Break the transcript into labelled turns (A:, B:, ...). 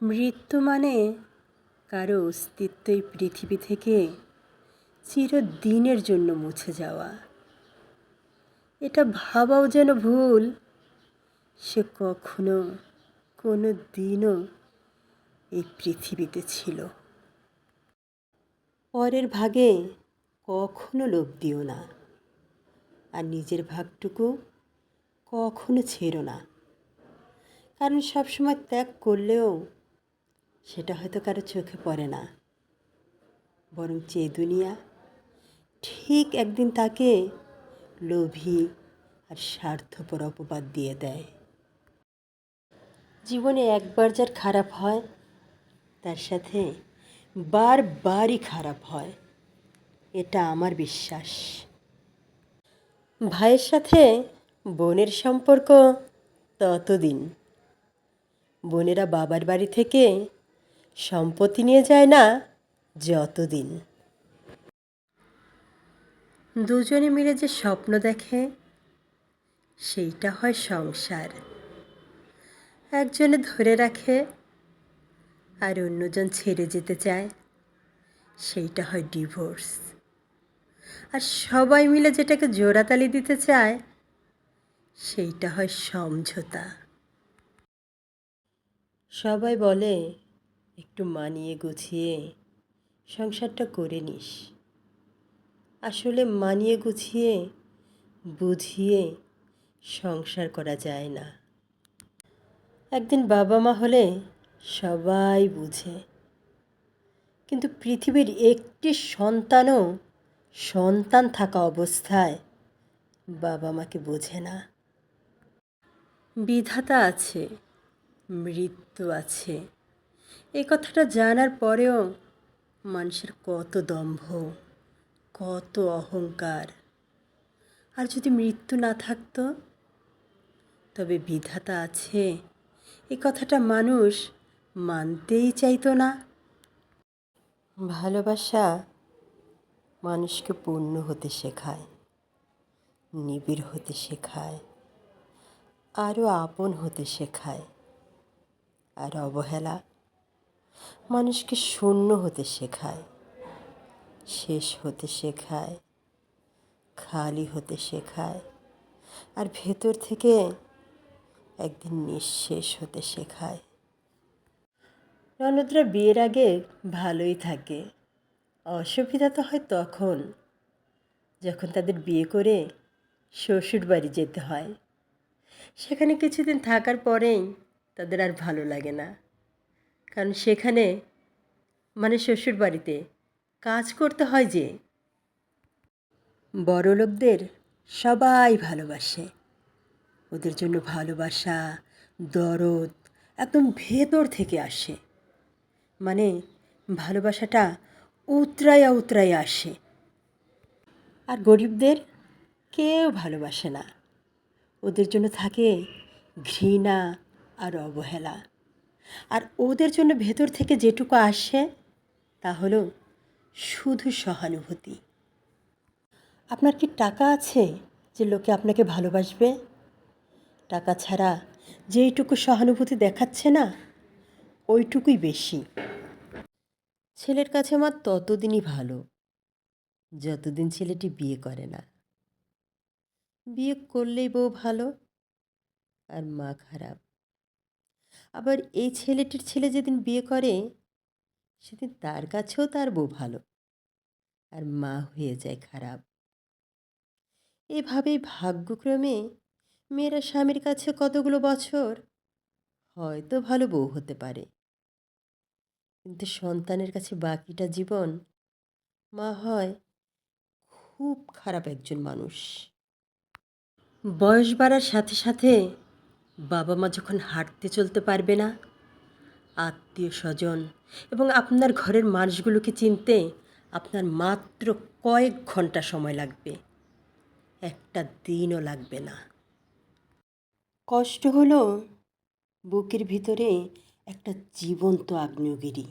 A: মৃত্যু মানে কারও অস্তিত্ব এই পৃথিবী থেকে চিরদিনের জন্য মুছে যাওয়া। এটা ভাবাও যেন ভুল, সে কখনো কোনো দিনও এই পৃথিবীতে ছিল। পরের ভাগে কখনো লোভ দিও না, আর নিজের ভাগটুকু কখনো ছেড়ো না। কারণ সবসময় ত্যাগ করলেও সেটা হয়তো কারও চোখে পড়ে না। বরং যে দুনিয়া ঠিক একদিন তাকে লোভী আর স্বার্থপর অপবাদ দিয়ে দেয়। জীবনে একবার যার খারাপ হয়, তার সাথে বারবারই খারাপ হয়। এটা আমার বিশ্বাস। ভাইয়ের সাথে বোনের সম্পর্ক ততদিন। বোনেরা বাবার বাড়ি থেকে সম্পত্তি নিয়ে যায় না যতদিন। দুজনে মিলে যে স্বপ্ন দেখে, সেইটা হয় সংসার। একজনে ধরে রাখে, আর অন্যজন ছেড়ে যেতে চায়, সেইটা হয় ডিভোর্স। আর সবাই মিলে যেটাকে জোড়াতালি দিতে চায়, সেইটা হয় সমঝোতা। সবাই বলে একটু মানিয়ে গুছিয়ে সংসারটা করে নিস। আসলে মানিয়ে গুছিয়ে, বুঝিয়ে সংসার করা যায় না। একদিন বাবা মা হলে সবাই বুঝে। কিন্তু পৃথিবীর একটি সন্তানও সন্তান থাকা অবস্থায় বাবা মাকে বোঝে না। বিধাতা আছে, মৃত্যু আছে এই কথাটা জানার পরেও মানুষের কত দম্ভ, কত অহংকার। আর যদি মৃত্যু না থাকতো, তবে বিধাতা আছে। এই কথাটা মানুষ মানতেই চাইতো না। ভালোবাসা মানুষকে পূর্ণ হতে শেখায়, নিবিড় হতে শেখায়, আরও আপন হতে শেখায়। আর অবহেলা মানুষকে শূন্য হতে শেখায়, শেষ হতে শেখায়, খালি হতে শেখায়, আর ভেতর থেকে একদিন নিঃশেষ হতে শেখায়। ননদরা বিয়ের আগে ভালোই থাকে, অসুবিধা তো হয় তখন। যখন তাদের বিয়ে করে শ্বশুর বাড়ি যেতে হয়, সেখানে কিছুদিন থাকার পরেই তাদের আর ভালো লাগে না। কারণ সেখানে মানে শ্বশুর বাড়িতে কাজ করতে হয় যে বড় লোকদের সবাই ভালোবাসে। ওদের জন্য ভালোবাসা, দরদ একদম ভেতর থেকে আসে। মানে ভালোবাসাটা উতরাইয়া উতরাইয়া আসে। আর গরিবদের কেউ ভালোবাসে না। ওদের জন্য থাকে ঘৃণা আর অবহেলা। আর ওদের জন্য ভেতর থেকে যেটুকু আসে, তা হলো শুধু সহানুভূতি। আপনার কি টাকা আছে যে লোকে আপনাকে ভালোবাসবে? টাকা ছাড়া যেইটুকু সহানুভূতি দেখাচ্ছে না, ওইটুকুই বেশি। ছেলের কাছে আমার ততদিনই ভালো, যতদিন ছেলেটি বিয়ে করে না। বিয়ে করলেই বউ ভালো, আর মা খারাপ। আবার এই ছেলেটির ছেলে যেদিন বিয়ে করে, সেদিন তার কাছেও তার বউ ভালো। আর মা হয়ে যায় খারাপ। এভাবেই ভাগ্যক্রমে মেয়েরা স্বামীর কাছে কতগুলো বছর, হয়তো ভালো বউ হতে পারে। কিন্তু সন্তানের কাছে বাকিটা জীবন, মা হয় খুব খারাপ একজন মানুষ। বয়স বাড়ার সাথে সাথে বাবা মা যখন হাঁটতে চলতে পারবে না আত্মীয় স্বজন এবং আপনার ঘরের মানুষগুলোকে চিনতে আপনার মাত্র কয়েক ঘণ্টা সময় লাগবে। একটা দিনও লাগবে না। কষ্ট হলো বুকের ভিতরে একটা জীবন্ত আগ্নেয়গিরি।